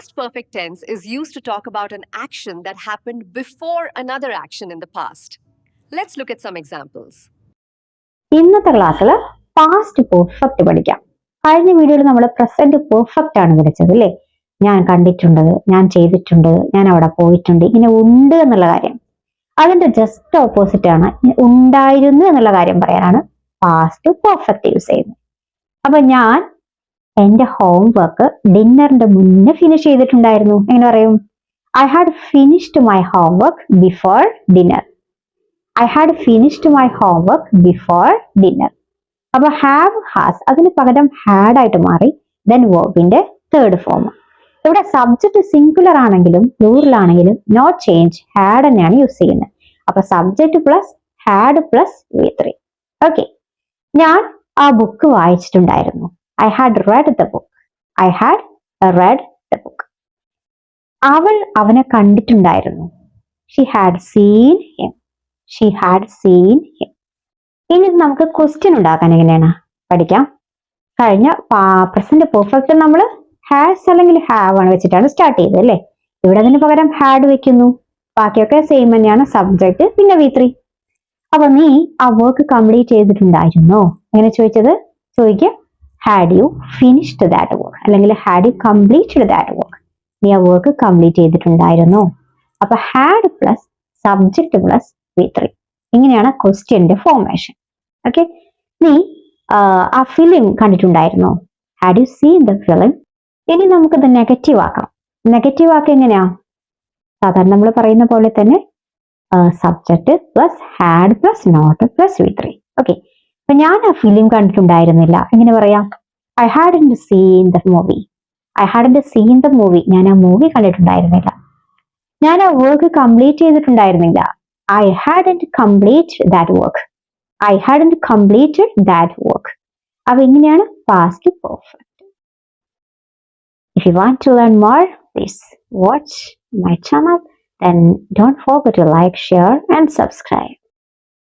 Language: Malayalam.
past perfect tense is used to talk about an action that happened before another action in the past. Let's look at some examples. ഇന്നത്തെ ക്ലാസ്സിൽ പാസ്റ്റ് പെർഫെക്റ്റ് പഠിക്കാം കഴിഞ്ഞ വീഡിയോയിൽ നമ്മൾ പ്രസന്റ് പെർഫെക്റ്റ് ആണ് പഠിച്ചത് അല്ലേ ഞാൻ കണ്ടിട്ടുണ്ട് ഞാൻ ചെയ്തിട്ടുണ്ട് ഞാൻ അവിടെ പോയിട്ടുണ്ട് ഇങ്ങനെ ഉണ്ട് എന്നുള്ള കാര്യം അതിന്റെ ജസ്റ്റ് ഓപ്പോസിറ്റ് ആണ് ഉണ്ടായിരുന്നു എന്നുള്ള കാര്യം പറയാനാണ് പാസ്റ്റ് പെർഫെക്റ്റ് യൂസ് ചെയ്യുന്നത് അപ്പൊ ഞാൻ എന്റെ ഹോംവർക്ക് ഡിന്നറിന്റെ മുന്നേ ഫിനിഷ് ചെയ്തിട്ടുണ്ടായിരുന്നു. എങ്ങനെ പറയും? I had finished my homework before dinner I had finished my homework before dinner അപ്പൊ ഹാവ് ഹാസ് അതിന് പകരം ഹാഡ് ആയിട്ട് മാറി ദെൻ വേർബിന്റെ തേർഡ് ഫോം ഇവിടെ സബ്ജക്ട് സിംഗുലർ ആണെങ്കിലും പ്ലൂറൽ ആണെങ്കിലും നോ ചേഞ്ച് ഹാഡ് തന്നെയാണ് യൂസ് ചെയ്യുന്നത്. അപ്പൊ subject plus had plus V three okay ഞാൻ ആ book വായിച്ചിട്ടുണ്ടായിരുന്നു. I had read the book I had read the book അവൾ അവനെ കണ്ടിട്ടുണ്ടായിരുന്നു. She had seen him she had seen him ഇനി നമുക്ക് ക്വസ്റ്റ്യൻ ഉണ്ടാക്കാൻ എങ്ങനെയാണ്? പഠിക്കാം. കഴിഞ്ഞ പ്രസന്റ് പെർഫെക്റ്റ് നമ്മൾ ഹാസ് അല്ലെങ്കിൽ ഹാവ് ആണ് വെച്ചിട്ടാണ് സ്റ്റാർട്ട് ചെയ്തത് അല്ലേ? ഇവിടെ അതിന് പകരം ഹാഡ് വെക്കുന്നു. ബാക്കിയൊക്കെ സെയിം തന്നെയാണ് സബ്ജക്ട് പിന്നെ വി ത്രീ അപ്പൊ നീ ആ വർക്ക് കംപ്ലീറ്റ് ചെയ്തിട്ടുണ്ടായിരുന്നോ? എങ്ങനെ ചോദിച്ചത്? ചോദിക്കുക had you finished that work അല്ലെങ്കിൽ had you completed that work നീ ആ വർക്ക് കംപ്ലീറ്റ് ചെയ്തിട്ടുണ്ടായിരുന്നോ? അപ്പൊ had plus subject plus V three ഇങ്ങനെയാണ് ക്വസ്റ്റ്യന്റെ ഫോർമേഷൻ ഓക്കെ നീ ആ film കണ്ടിട്ടുണ്ടായിരുന്നോ? Had you seen the film ഇനി നമുക്കത് നെഗറ്റീവ് ആക്കാം നെഗറ്റീവ് ആക്കുക എങ്ങനെയാ? സാധാരണ നമ്മൾ പറയുന്ന പോലെ തന്നെ subject plus had plus not plus V three okay അപ്പൊ ഞാൻ ആ ഫിലിം കണ്ടിട്ടുണ്ടായിരുന്നില്ല. എങ്ങനെ പറയാം? I hadn't seen the movie I hadn't seen the movie ഞാൻ ആ മൂവി കണ്ടിട്ടുണ്ടായിരുന്നില്ല. ഞാൻ ആ work complete ചെയ്തിട്ടുണ്ടായിരുന്നില്ല. I hadn't complete that work I hadn't complete that work അപ്പൊ ഇങ്ങനെയാണ് past perfect if you want to learn more please watch my channel then don't for to like share and subscribe